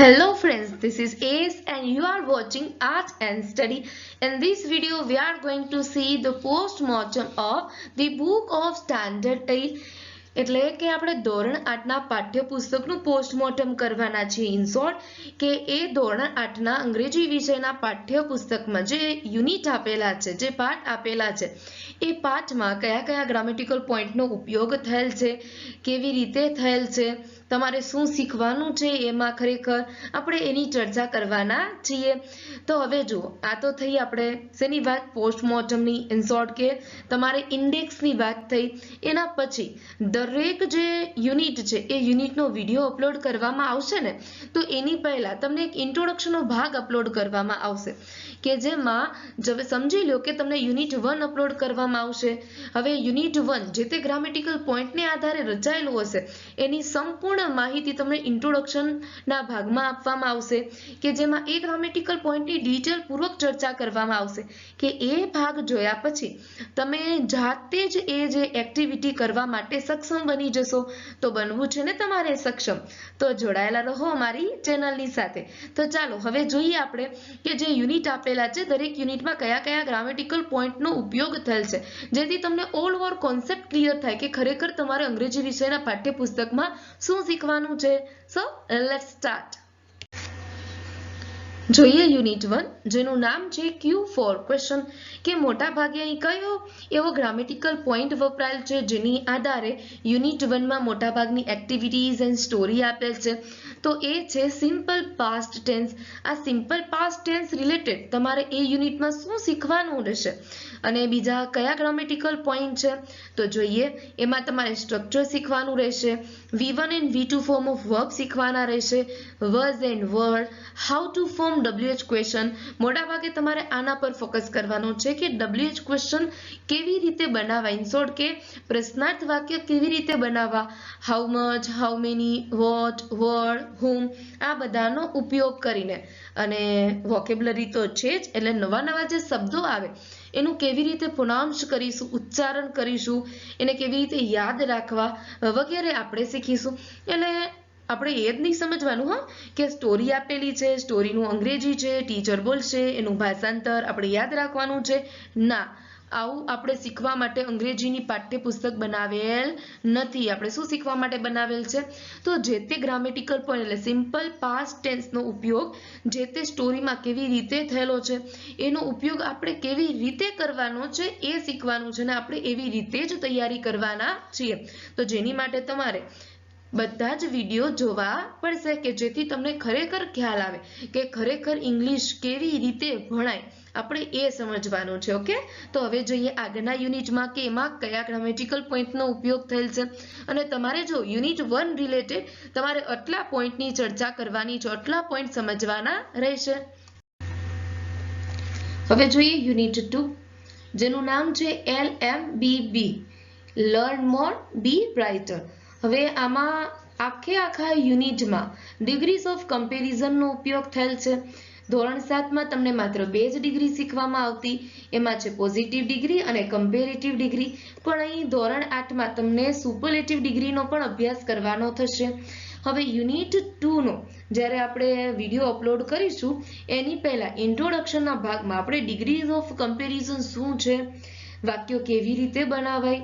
Hello friends, this is Ace and you are watching Art and Study. In this video, we are going to see the post-mortem of the book of Standard 8. એટલે કે આપણે ધોરણ આઠના પાઠ્યપુસ્તકનું postmortem કરવાના છીએ in short કે એ ધોરણ આઠના અંગ્રેજી વિષયના પાઠ્યપુસ્તકમાં જે યુનિટ આપેલા છે જે પાઠ આપેલા છે એ પાઠમાં કયા કયા ગ્રામેટિકલ પોઈન્ટનો ઉપયોગ થયેલ છે કેવી રીતે થયેલ છે તમારે શું શીખવાનું છે એમાં ખરેખર આપણે એની ચર્ચા કરવાના છીએ. તો હવે જુઓ આ તો થઈ આપણે શેની વાત? પોસ્ટમોર્ટમની ઇન કે તમારે ઇન્ડેક્સની વાત થઈ. એના પછી દરેક જે યુનિટ છે, એ યુનિટનો વીડિયો અપલોડ કરવામાં આવશે ને, તો એની પહેલા તમને એક ઇન્ટ્રોડક્શનનો ભાગ અપલોડ કરવામાં આવશે. કે જેમાં હવે સમજી લો કે તમને યુનિટ વન અપલોડ કરવામાં આવશે. હવે યુનિટ વન જે તે ગ્રામેટિકલ પોઈન્ટને આધારે રચાયેલું હશે, એની સંપૂર્ણ માહિતી તમને ઇન્ટ્રોડક્શનના ભાગમાં આપવામાં આવશે કે જેમાં એ ગ્રામેટિકલ પોઈન્ટની ડિટેલ પૂર્વક ચર્ચા કરવામાં આવશે કે એ ભાગ જોયા પછી તમે જાતે જ એ જે એક્ટિવિટી કરવા માટે સક્ષમ બની જશો તો બનવું છે ને તમારે સક્ષમ. તો જોડાયેલા રહો અમારી ચેનલની સાથે. તો ચાલો હવે જોઈએ આપણે કે જે યુનિટ આપેલા છે, દરેક યુનિટમાં કયા કયા ગ્રામેટિકલ પોઈન્ટનો ઉપયોગ થયેલ છે. જેથી તમને ઓલ ઓવર કોન્સેપ્ટ ક્લિયર થાય કે ખરેખર તમારે અંગ્રેજી વિષયના પાઠ્યપુસ્તકમાં શું શીખવાનું છે. સો લેટ સ્ટાર્ટ જોઈએ યુનિટ વન જેનું નામ છે ક્યુ ફોર ક્વેશ્ચન કે મોટા ભાગે અહીં કયો એવો ગ્રામેટિકલ પોઈન્ટ વપરાયેલ છે જેની આધારે યુનિટ વનમાં મોટાભાગની એક્ટિવિટીઝ એન્ડ સ્ટોરી આપેલ છે? તો એ છે સિમ્પલ પાસ્ટ ટેન્સ આ સિમ્પલ પાસ્ટ ટેન્સ રિલેટેડ તમારે એ યુનિટમાં શું શીખવાનું રહેશે? અને બીજા કયા ગ્રામેટિકલ પોઈન્ટ છે? તો જોઈએ, એમાં તમારે સ્ટ્રક્ચર શીખવાનું રહેશે. V one and V two form of verb શીખવાના રહેશે. Verbs and word how to form WH question મોટાભાગે તમારે આના પર ફોકસ કરવાનું છે કે ડબલ્યુએચ ક્વેશ્ચન કેવી રીતે બનાવવા ઇન્સોર્ટ કે પ્રશ્નાર્થ વાક્ય કેવી રીતે બનાવવા? How much how many what word whom આ બધાનો ઉપયોગ કરીને. અને વોકેબ્લરી તો છે જ, એટલે નવા નવા જે શબ્દો આવે, એનું કેવી રીતે પ્રોનાઉન્સ કરીશું, ઉચ્ચારણ કરીશું, એને કેવી રીતે યાદ રાખવા વગેરે આપણે શીખીશું. એટલે આપણે એ જ નહીં સમજવાનું, હા, કે સ્ટોરી આપેલી છે સ્ટોરીનું અંગ્રેજી છે ટીચર બોલશે, એનું ભાષાંતર આપણે યાદ રાખવાનું છે. ના આવું આપણે શીખવા માટે અંગ્રેજીની પાઠ્યપુસ્તક બનાવેલ નથી. આપણે શું શીખવા માટે બનાવેલ છે? તો જે તે ગ્રામેટિકલ પોઈન્ટ એટલે સિમ્પલ પાસ્ટ ટેન્સનો ઉપયોગ જે તે સ્ટોરીમાં કેવી રીતે થયેલો છે, એનો ઉપયોગ આપણે કેવી રીતે કરવાનો છે એ શીખવાનું છે ને આપણે એવી રીતે જ તૈયારી કરવાના છીએ. તો જેની માટે તમારે બધા જ વીડિયો જોવા પડશે કે જેથી તમને ખરેખર ખ્યાલ આવે કે ખરેખર ઇંગ્લિશ કેવી રીતે ભણાય. આપણે એ સમજવાનું છે, ઓકે? તો હવે જોઈએ આગળના યુનિટમાં કે એમાં કયા ગ્રામેટિકલ પોઈન્ટનો ઉપયોગ થયેલ છે. અને તમારે જો યુનિટ વન રિલેટેડ તમારે આટલા પોઈન્ટની ચર્ચા કરવાની છે, આટલા પોઈન્ટ સમજવાના રહેશે. હવે જોઈએ યુનિટ ટુ, જેનું નામ છે L M B B. Learn more be brighter હવે આમાં આખે આખા યુનિટમાં ડિગ્રીઝ ઓફ કમ્પેરિઝનનો ઉપયોગ થયેલ છે. ધોરણ સાતમાં તમને માત્ર બે જ ડિગ્રી શીખવામાં આવતી, એમાં છે પોઝિટિવ ડિગ્રી અને કમ્પેરેટિવ ડિગ્રી પણ અહીં ધોરણ આઠમાં તમને સુપરલેટિવ ડિગ્રીનો પણ અભ્યાસ કરવાનો થશે. હવે યુનિટ ટુનો જ્યારે આપણે વીડિયો અપલોડ કરીશું, એની પહેલાં ઇન્ટ્રોડક્શનના ભાગમાં આપણે ડિગ્રીઝ ઓફ કમ્પેરિઝન શું છે? વાક્યો કેવી રીતે બનાવાય?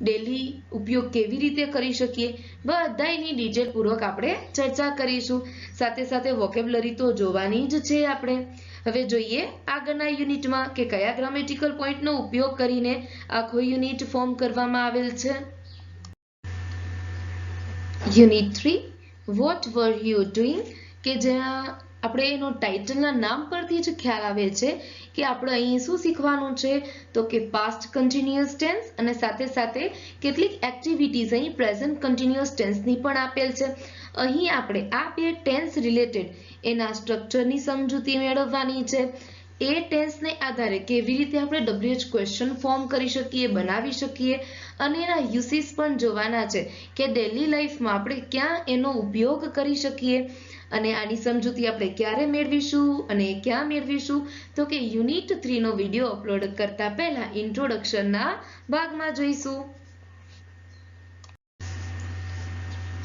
ડેલી ઉપયોગ કેવી રીતે કરી શકીએ? બધા એની ડિટેલપૂર્વક આપણે ચર્ચા કરીશું. સાથે સાથે વોકેબ્લરી તો જોવાની જ છે આપણે. હવે જોઈએ આગળના યુનિટમાં કે કયા ગ્રામેટિકલ પોઈન્ટનો ઉપયોગ કરીને આખો યુનિટ ફોર્મ કરવામાં આવેલ છે? Unit three what were you doing કે જ્યાં આપણે એનો ટાઇટલના નામ પરથી જ ખ્યાલ આવે છે. કે આપણે અહીં શું શીખવાનું છે? તો કે પાસ્ટ કન્ટિન્યુઅસ ટેન્સ અને સાથે સાથે કેટલીક એક્ટિવિટીઝ અહીં પ્રેઝન્ટ કન્ટિન્યુઅસ ટેન્સની પણ આપેલ છે. અહીં આપણે આ બે ટેન્સ રિલેટેડ એના સ્ટ્રક્ચરની સમજૂતી મેળવવાની છે. એ ટેન્સને આધારે કેવી રીતે આપણે ડબ્લ્યુએચ ક્વેશ્ચન ફોર્મ કરી શકીએ, બનાવી શકીએ અને એના યુસીસ પણ જોવાના છે કે ડેલી લાઈફમાં આપણે ક્યાં એનો ઉપયોગ કરી શકીએ. અને આની સમજૂતી આપણે ક્યારે મેળવીશું અને ક્યાં મેળવીશું? તો કે યુનિટ થ્રીનો વીડિયો અપલોડ કરતા પહેલા ઇન્ટ્રોડક્શનના ભાગમાં જોઈશું.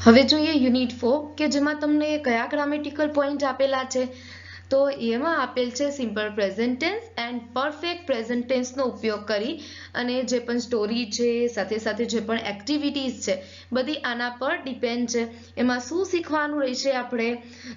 હવે જોઈએ યુનિટ ફોર કે જેમાં તમને કયા ગ્રામેટિકલ પોઈન્ટ આપેલા છે? તો એમાં આપેલ છે simple present tense and perfect present ટેન્સનો ઉપયોગ કરી અને જે પણ સ્ટોરી છે, સાથે સાથે જે પણ એક્ટિવિટીઝ છે, બધી આના પર ડિપેન્ડ છે. એમાં શું શીખવાનું રહેશે આપણે?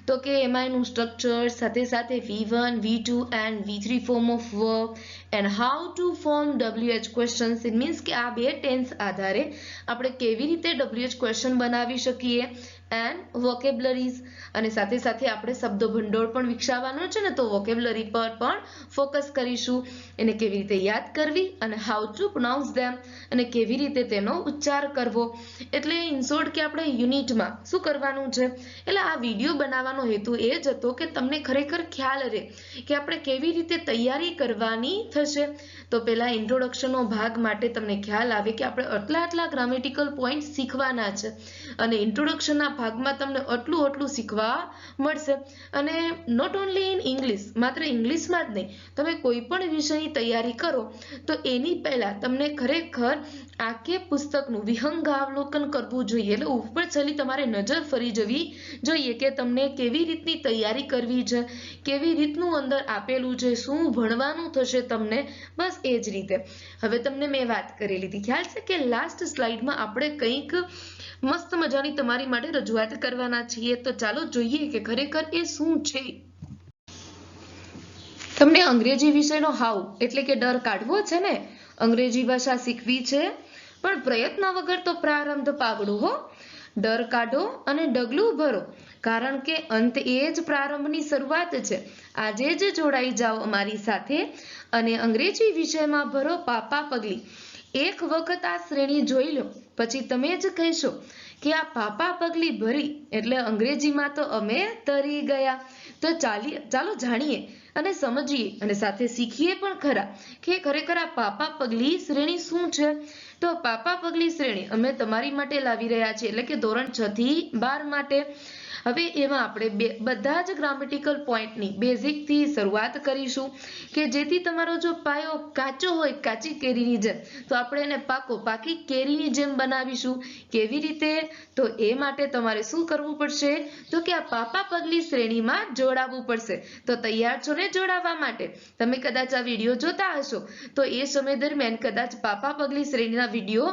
તો કે એમાં એનું સ્ટ્રક્ચર સાથે સાથે V one V two and V three form of verb and how to form WH questions it means કે આ બે ટેન્સ આધારે આપણે કેવી રીતે ડબલ્યુએચ ક્વેશ્ચન બનાવી શકીએ? એન્ડ વોકેબ્લરીઝ અને સાથે સાથે આપણે શબ્દો ભંડોળ પણ વિકસાવવાનો છે ને, તો વોકેબ્લરી પર પણ ફોકસ કરીશું. એને કેવી રીતે યાદ કરવી અને હાઉ ટુ પ્રોનાઉન્સ ધેમ અને કેવી રીતે તેનો ઉચ્ચાર કરવો. એટલે ઇન્સોર્ટ કે આપણે યુનિટમાં શું કરવાનું છે? એટલે આ વીડિયો બનાવવાનો હેતુ એ જ હતો કે તમને ખરેખર ખ્યાલ રહે કે આપણે કેવી રીતે તૈયારી કરવાની થશે. તો પહેલાં ઇન્ટ્રોડક્શનનો ભાગ માટે તમને ખ્યાલ આવે કે આપણે આટલા આટલા ગ્રામેટિકલ પોઈન્ટ શીખવાના છે. અને ઇન્ટ્રોડક્શનના ભાગમાં તમને આટલું આટલું શીખવા મળશે. અને નોટ ઓનલી ઇન ઇંગ્લિશ માત્ર ઇંગ્લિશમાં જ નહીં, તમે કોઈ પણ વિષયની તૈયારી કરો, તો એની પહેલા તમને ખરેખર આખે પુસ્તકનું વિહંગાવલોકન કરવું જોઈએ. એટલે ઉપર છેલ્લી તમારે નજર ફરી જવી જોઈએ કે તમને કેવી રીતની તૈયારી કરવી છે, કેવી રીતનું અંદર આપેલું છે, શું ભણવાનું થશે તમને, બસ એ જ રીતે. હવે તમને મેં વાત કરી લીધી. ખ્યાલ છે કે લાસ્ટ સ્લાઇડમાં આપણે કંઈક મસ્ત મજાની તમારી માટે રજૂઆત કરવાના છીએ તો ચાલો જોઈએ કે ખરેખર એ શું છે. તમને અંગ્રેજી વિષયનો હાવ એટલે કે ડર કાઢવો છે ને? અંગ્રેજી ભાષા શીખવી છે, પણ પ્રયત્ન વગર તો પ્રારંભ પાગડું હો. ડર કાઢો અને ડગલું ભરો, કારણ કે અંત એ જ પ્રારંભની શરૂઆત છે. આજે જ જોડાઈ જાઓ અમારી સાથે અને અંગ્રેજી વિષયમાં ભરો પાપા પગલી. એક વખત આ શ્રેણી જોઈ લો. પછી તમે જ કહેશો કે આ પાપા પગલી ભરી એટલે અંગ્રેજીમાં તો અમે તરી ગયા. તો ચાલી, ચાલો જાણીએ અને સમજીએ અને સાથે શીખીએ પણ ખરા કે ખરેખર આ પાપા પગલી શ્રેણી શું છે? તો પાપા પગલી શ્રેણી અમે તમારી માટે લાવી રહ્યા છીએ. એટલે કે ધોરણ છ થી બાર માટે હવે એમાં આપણે બધા જ ગ્રામેટિકલ પોઈન્ટની બેઝિકથી શરૂઆત કરીશું કે જેથી તમારો જો પાયો કાચો હોય કાચી કેરીની જેમ, તો આપણે એને પાકો પાકી કેરીની જેમ બનાવીશું. કેવી રીતે? તો એ માટે તમારે શું કરવું પડશે? તો કે આ પાપા પગલી શ્રેણીમાં જોડાવવું પડશે. તો તૈયાર છો ને જોડાવા માટે? તમે કદાચ આ વીડિયો જોતા હશો. તો એ સમય દરમિયાન કદાચ પાપા પગલી શ્રેણીના વીડિયો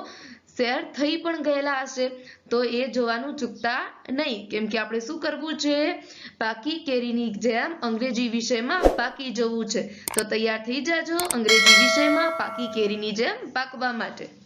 શેર થઈ પણ ગયેલા હશે, તો એ જોવાનું ચૂકતા નહીં. કેમ કે આપણે શું કરવું છે? પાકી કેરીની જેમ અંગ્રેજી વિષયમાં પાકી જવું છે. તો તૈયાર થઈ જાજો અંગ્રેજી વિષયમાં પાકી કેરીની જેમ પાકવા માટે.